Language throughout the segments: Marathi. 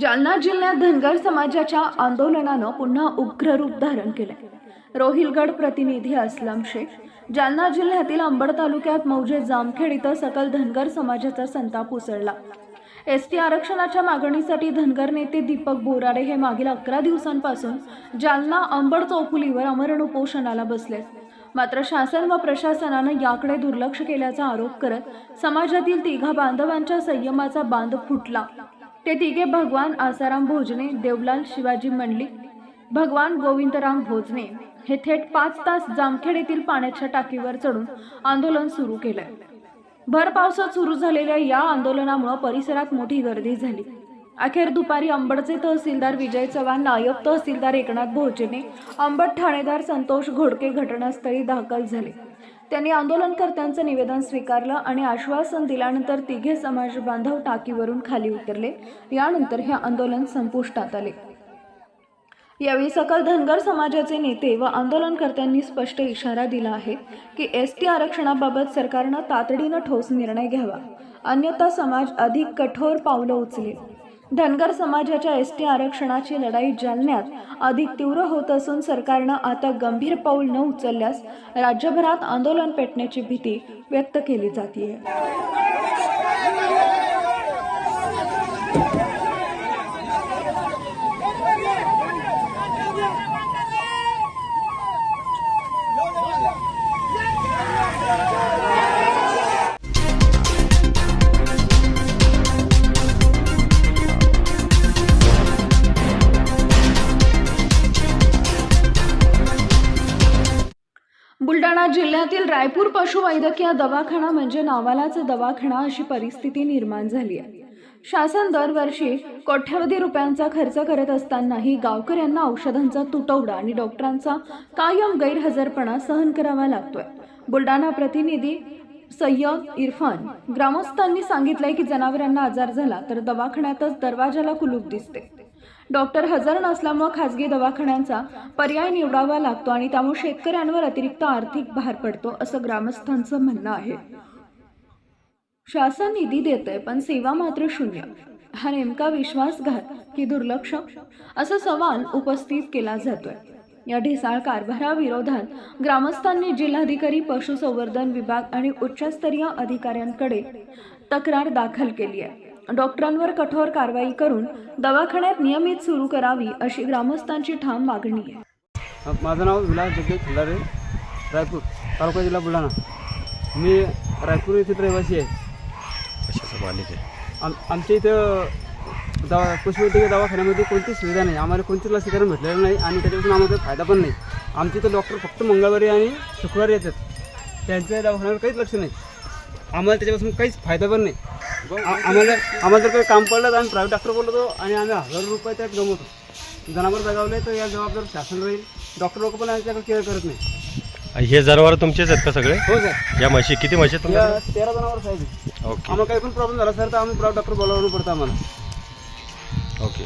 जालना जिल्ह्यात धनगर समाजाच्या आंदोलनानं पुन्हा उग्र रूप धारण केले रोहिलगड प्रतिनिधी असलम शेख जालना जिल्ह्यातील अंबड तालुक्यात मौजे जामखेड इथं सकल धनगर समाजाचा संताप उसळला. एस टी आरक्षणाच्या मागणीसाठी धनगर नेते दीपक बोराडे हे मागील अकरा दिवसांपासून जालना अंबड चौफुलीवर अमरण उपोषणाला बसले. मात्र शासन व प्रशासनानं याकडे दुर्लक्ष केल्याचा आरोप करत समाजातील तिघा बांधवांच्या संयमाचा बांध फुटला. ते तिघे भगवान आसाराम भोजने देवलाल शिवाजी मंडलिक भगवान गोविंदराम भोजने हे थेट पाच तास जामखेड येथील पाण्याच्या टाकीवर चढून आंदोलन सुरू केलंय. भर पावसात सुरू झालेल्या या आंदोलनामुळे परिसरात मोठी गर्दी झाली. अखेर दुपारी अंबडचे तहसीलदार विजय चव्हाण नायब तहसीलदार एकनाथ भोजने अंबड ठाणेदार संतोष घोडके घटनास्थळी दाखल झाले. त्यांनी आंदोलनकर्त्यांचं निवेदन स्वीकारलं आणि आश्वासन दिल्यानंतर तिघे समाज बांधव टाकीवरून खाली उतरले. यानंतर हे आंदोलन संपुष्टात आले. यावेळी सकल धनगर समाजाचे नेते व आंदोलनकर्त्यांनी स्पष्ट इशारा दिला आहे की एस टी आरक्षणाबाबत सरकारनं तातडीनं ठोस निर्णय घ्यावा. अन्यथा समाज अधिक कठोर पावलं उचलेल. धनगर समाजाच्या एस टी आरक्षणाची लढाई जालन्यात अधिक तीव्र होत असून सरकारनं आता गंभीर पाऊल न उचलल्यास राज्यभरात आंदोलन पेटण्याची भीती व्यक्त केली जाते बुलडाणा जिल्ह्यातील रायपूर पशुवैद्यकीय दवाखाना म्हणजे नावालाच दवाखाना अशी परिस्थिती निर्माण झाली आहे. शासन दरवर्षी कोट्यवधी रुपयांचा खर्च करत असतानाही गावकऱ्यांना औषधांचा तुटवडा आणि डॉक्टरांचा कायम गैरहजरपणा सहन करावा लागतोय. बुलढाणा प्रतिनिधी सय्यद इरफान ग्रामस्थांनी सांगितलंय की जनावरांना आजार झाला तर दवाखान्यातच दरवाजाला कुलूप दिसते. डॉक्टर हजर नसल्यामुळे खासगी दवाखान्यांचा पर्याय निवडावा लागतो आणि त्यामुळे शेतकऱ्यांवर अतिरिक्त आर्थिक भार पडतो असं ग्रामस्थांचं म्हणणं आहे. शासन निधी देतंय पण सेवा मात्र शून्य. हा नेमका विश्वासघात की दुर्लक्ष? असा सवाल उपस्थित केला जातोय. या ढिसाळ कारभाराविरोधात ग्रामस्थांनी जिल्हाधिकारी पशुसंवर्धन विभाग आणि उच्चस्तरीय अधिकाऱ्यांकडे तक्रार दाखल केली आहे. डॉक्टरांवर कठोर कारवाई करून दवाखान्यात नियमित सुरू करावी अशी ग्रामस्थांची ठाम मागणी आहे. माझं नाव विलास जगदेव खिल्लारे रायपूर तालुका जिल्हा बुलढाणा. मी रायपूर येथे रहिवासी आहे. आम आमच्या इथं दवा पशुवैद्यकीय दवाखान्यामध्ये कोणतीच सुविधा नाही. आम्हाला कोणतीच लसीकरण भेटलेलं नाही आणि त्याच्यापासून आम्हाला काही फायदा पण नाही. आमच्या इथं डॉक्टर फक्त मंगळवारी आणि शुक्रवारी येतात. त्यांच्या दवाखान्यावर काहीच लक्ष नाही. आम्हाला त्याच्यापासून काहीच फायदा पण नाही. आम्हाला आम्हाला जर काही काम पडलं तर आम्ही प्रायव्हेट डॉक्टर बोलतो आणि आम्ही हजार रुपये त्यात गमवतो जनावर जगावले तर या जबाबदार शासन राहील. डॉक्टर लोक पण याच्याकडे केअर करत नाही. हे जनावर तुमचेच आहेत का सगळे? हो सर या म्हशी किती म्हशी आहेत या तुमच्या तेरा जणांवर साहेब ओके. आम्हाला काही पण प्रॉब्लेम झाला सर तर आम्ही प्रायव्हेट डॉक्टर बोलावणं पडतं आम्हाला. ओके.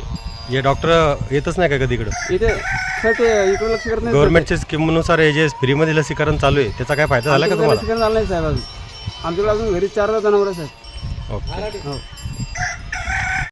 हे डॉक्टर येतच नाही का कधी इकडं? इथे सर ते इकडे लक्ष करत नाही गव्हर्नमेंटच्या स्कीमनुसार हे जे फ्रीमध्ये लसीकरण चालू आहे त्याचा काय फायदा झाला का आमच्याकडे तुम्हाला? लसीकरण झालं नाही साहेब अजून. आमच्याकडे अजून घरी चार जनावर आहेत ఓకే